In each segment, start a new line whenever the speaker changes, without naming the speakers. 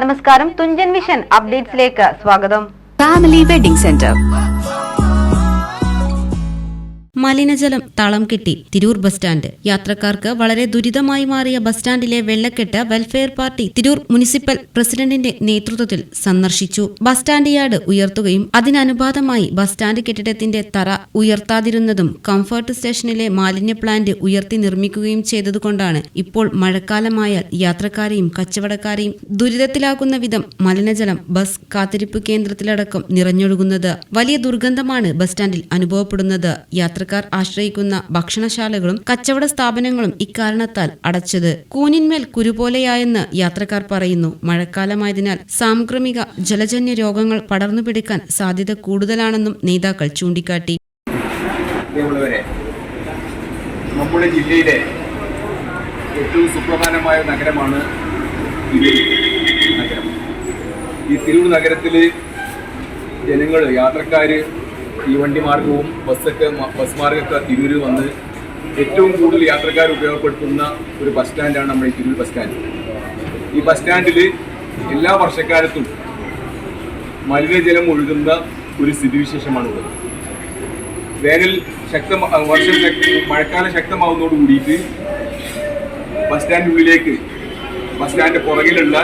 നമസ്കാരം തുഞ്ചൻ മിഷൻ അപ്ഡേറ്റ്സിലേക്ക് സ്വാഗതം.
Family wedding centre
മലിനജലം തളം കിട്ടി തിരൂർ ബസ് സ്റ്റാൻഡ്. യാത്രക്കാർക്ക് വളരെ ദുരിതമായി മാറിയ ബസ് സ്റ്റാൻഡിലെ വെള്ളക്കെട്ട് വെൽഫെയർ പാർട്ടി തിരൂർ മുനിസിപ്പൽ പ്രസിഡന്റിന്റെ നേതൃത്വത്തിൽ സന്ദർശിച്ചു. ബസ് സ്റ്റാൻഡ് യാർഡ് ഉയർത്തുകയും അതിനനുപാതമായി ബസ് സ്റ്റാൻഡ് കെട്ടിടത്തിന്റെ തറ ഉയർത്താതിരുന്നതും കംഫർട്ട് സ്റ്റേഷനിലെ മാലിന്യ പ്ലാന്റ് ഉയർത്തി നിർമ്മിക്കുകയും ചെയ്തതുകൊണ്ടാണ് ഇപ്പോൾ മഴക്കാലമായാൽ യാത്രക്കാരെയും കച്ചവടക്കാരെയും ദുരിതത്തിലാക്കുന്ന വിധം മലിനജലം ബസ് കാത്തിരിപ്പ് കേന്ദ്രത്തിലടക്കം നിറഞ്ഞൊഴുകുന്നത്. വലിയ ദുർഗന്ധമാണ് ബസ് സ്റ്റാൻഡിൽ അനുഭവപ്പെടുന്നത്. യാത്രക്കാർ ആശ്രയിക്കുന്ന ഭക്ഷണശാലകളും കച്ചവട സ്ഥാപനങ്ങളും ഇക്കാരണത്താൽ അടച്ചത്. കൂനിന്മേൽ കുരുപോലെയായെന്ന് യാത്രക്കാർ പറയുന്നു. മഴക്കാലമായതിനാൽ സാംക്രമിക ജലജന്യ രോഗങ്ങൾ പടർന്നു പിടിക്കാൻ സാധ്യത കൂടുതലാണെന്നും നേതാക്കൾ ചൂണ്ടിക്കാട്ടി.
നമ്മുടെ ജില്ലയിലെ ഏറ്റവും സുപ്രധാനമായ നഗരമാണ് നഗരം. ഈ തിരൂർ നഗരത്തിൽ ജനങ്ങൾ യാത്രക്കാർ തീവണ്ടി മാർഗവും ബസ്സൊക്കെ ബസ് മാർഗമൊക്കെ തിരൂർ വന്ന് ഏറ്റവും കൂടുതൽ യാത്രക്കാർ ഉപയോഗപ്പെടുത്തുന്ന ഒരു ബസ് സ്റ്റാൻഡാണ് നമ്മുടെ തിരൂർ ബസ് സ്റ്റാൻഡ് ഈ ബസ് സ്റ്റാൻഡിൽ എല്ലാ വർഷക്കാലത്തും മലിനജലം ഒഴുകുന്ന ഒരു സ്ഥിതിവിശേഷമാണുള്ളത്. വേനൽ ശക്തം വർഷം മഴക്കാലം ശക്തമാവുന്നതോട് കൂടിയിട്ട് ബസ് സ്റ്റാൻഡിനുള്ളിലേക്ക് ബസ് സ്റ്റാൻഡ് പുറകിലുള്ള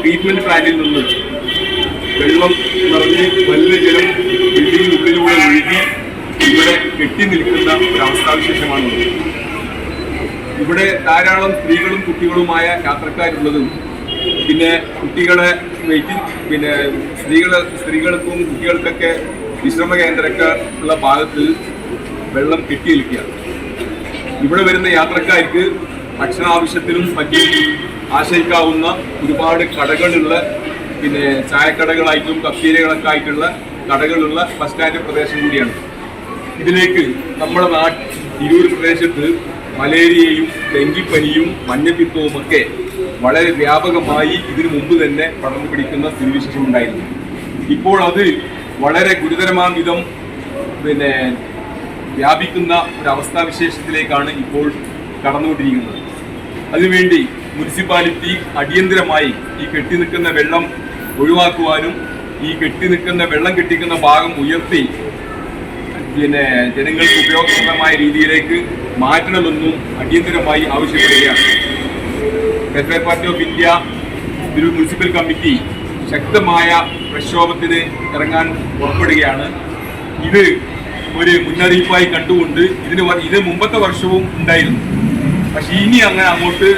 ട്രീറ്റ്മെന്റ് പ്ലാന്റിൽ നിന്ന് വെള്ളം നിറഞ്ഞ് വലിയ ജലം ബിൽഡിങ്ങിനുള്ളിലൂടെ ഒഴുകി ഇവിടെ കെട്ടി നിൽക്കുന്ന ഒരു അവസ്ഥാവിശേഷമാണുള്ളത് ഇവിടെ ധാരാളം സ്ത്രീകളും കുട്ടികളുമായ യാത്രക്കാരുള്ളതും പിന്നെ കുട്ടികളെ വെയിറ്റിംഗ് പിന്നെ സ്ത്രീകളെ സ്ത്രീകൾക്കും കുട്ടികൾക്കൊക്കെ വിശ്രമ കേന്ദ്രമൊക്കെ ഉള്ള ഭാഗത്ത് വെള്ളം കെട്ടി നിൽക്കുക ഇവിടെ വരുന്ന യാത്രക്കാർക്ക് ഭക്ഷണ ആവശ്യത്തിനും മറ്റും ആശ്രയിക്കാവുന്ന ഒരുപാട് കടകളുള്ള പിന്നെ ചായക്കടകളായിട്ടും കഫീരകളൊക്കെ ആയിട്ടുള്ള കടകളുള്ള ബസ് സ്റ്റാൻഡ് പ്രദേശം കൂടിയാണ്. ഇതിലേക്ക് നമ്മുടെ നാട്ടിൽ തിരൂർ പ്രദേശത്ത് മലേറിയയും ഡെങ്കിപ്പനിയും മഞ്ഞപ്പിത്തവും ഒക്കെ വളരെ വ്യാപകമായി ഇതിനു മുമ്പ് തന്നെ പടർന്നു പിടിക്കുന്ന സ്ഥിതിവിശേഷം ഉണ്ടായിരുന്നു. ഇപ്പോൾ അത് വളരെ ഗുരുതരമാം വിധം പിന്നെ വ്യാപിക്കുന്ന ഒരു അവസ്ഥാവിശേഷത്തിലേക്കാണ് ഇപ്പോൾ കടന്നുകൊണ്ടിരിക്കുന്നത്. അതിനുവേണ്ടി മുനിസിപ്പാലിറ്റി അടിയന്തരമായി ഈ കെട്ടി നിൽക്കുന്ന വെള്ളം ഒഴിവാക്കുവാനും ഈ കെട്ടി നിൽക്കുന്ന വെള്ളം കെട്ടിക്കുന്ന ഭാഗം ഉയർത്തി പിന്നെ ജനങ്ങൾക്ക് ഉപയോഗപ്രദമായ രീതിയിലേക്ക് മാറ്റണമെന്നും അടിയന്തരമായി ആവശ്യപ്പെടുകയാണ്. Federal party of India municipal committee ശക്തമായ പ്രക്ഷോഭത്തിന് ഇറങ്ങാൻ പുറപ്പെടുകയാണ്. ഇത് ഒരു മുന്നറിയിപ്പായി കണ്ടുകൊണ്ട് ഇതിന് ഇത് മുമ്പത്തെ വർഷവും ഉണ്ടായിരുന്നു. പക്ഷേ ഇനി അങ്ങനെ അങ്ങോട്ട്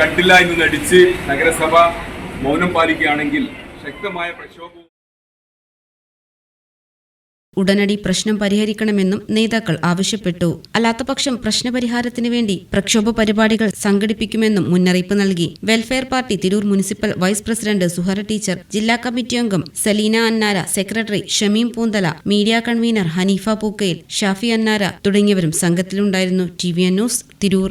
കണ്ടില്ല എന്ന് നടിച്ച് നഗരസഭ മൗനം പാലിക്കുകയാണെങ്കിൽ ശക്തമായ പ്രക്ഷോഭവും
ഉടനടി പ്രശ്നം പരിഹരിക്കണമെന്നും നേതാക്കൾ ആവശ്യപ്പെട്ടു. അല്ലാത്തപക്ഷം പ്രശ്നപരിഹാരത്തിന് വേണ്ടി പ്രക്ഷോഭ പരിപാടികൾ സംഘടിപ്പിക്കുമെന്നും മുന്നറിയിപ്പ് നൽകി. Welfare party Tirur municipal vice president Suhara teacher ജില്ലാ കമ്മിറ്റി അംഗം Salina Annara secretary Shameem Poonthala media convener Hanifa Pookkayil Shafi Annara തുടങ്ങിയവരും സംഘത്തിലുണ്ടായിരുന്നു. T V N news Tirur.